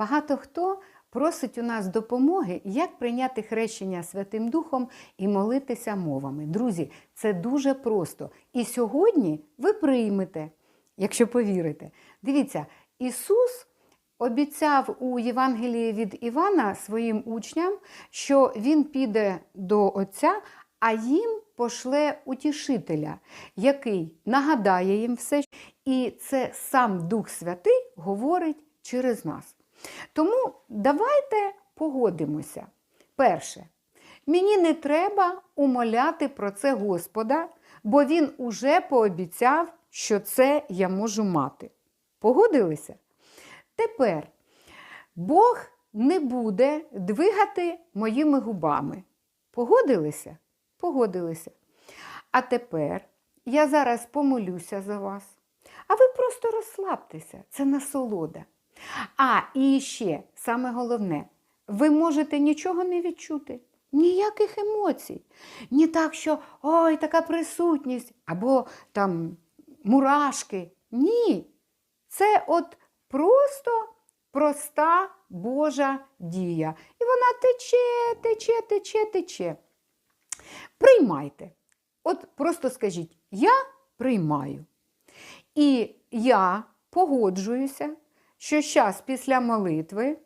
Багато хто просить у нас допомоги, як прийняти хрещення Святим Духом і молитися мовами. Друзі, це дуже просто. І сьогодні ви приймете, якщо повірите. Дивіться, Ісус обіцяв у Євангелії від Івана своїм учням, що Він піде до Отця, а їм пошле утішителя, який нагадає їм все. І це сам Дух Святий говорить через нас. Тому давайте погодимося. Перше, мені не треба умоляти про це Господа, бо Він уже пообіцяв, що це я можу мати. Погодилися? Тепер Бог не буде двигати моїми губами. Погодилися? Погодилися. А тепер я зараз помолюся за вас. А ви просто розслабтеся, це насолода. А і ще саме головне, ви можете нічого не відчути, ніяких емоцій. Ні так, що ой, така присутність, або там мурашки. Ні. Це от просто проста Божа дія. І вона тече, тече, тече, тече. Приймайте. От просто скажіть, я приймаю. І я погоджуюся, що зараз після молитви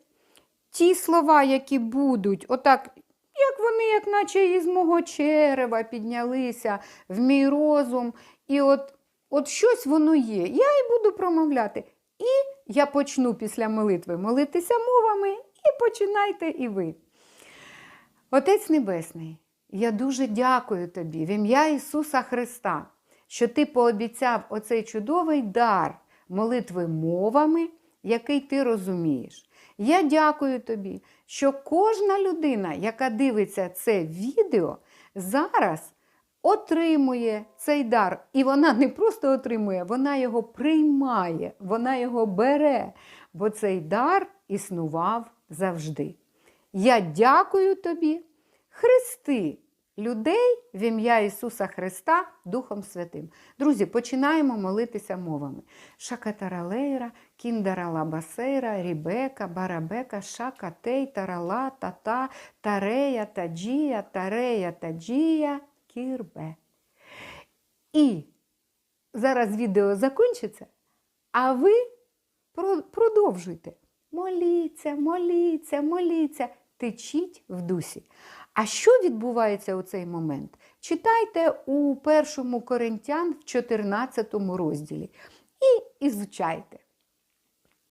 ті слова, які будуть, отак, як вони, як наче із мого черева піднялися в мій розум, і от, от щось воно є. Я і буду промовляти. І я почну після молитви молитися мовами, і починайте і ви. Отець Небесний, я дуже дякую тобі в ім'я Ісуса Христа, що ти пообіцяв оцей чудовий дар молитви мовами, який ти розумієш. Я дякую тобі, що кожна людина, яка дивиться це відео, зараз отримує цей дар. І вона не просто отримує, вона його приймає, вона його бере, бо цей дар існував завжди. Я дякую тобі, Христи, людей в ім'я Ісуса Христа Духом Святим. Друзі, починаємо молитися мовами. Шакатаралейра, кіндаралабасейра, рібека, барабека, шакатей, тарала, тата, тарея, таджія, тарея, таджія, кірбе. І зараз відео закінчиться, а ви продовжуйте. Моліться, моліться, моліться, течіть в дусі. А що відбувається у цей момент? Читайте у першому Коринтян в 14 розділі і ізучайте.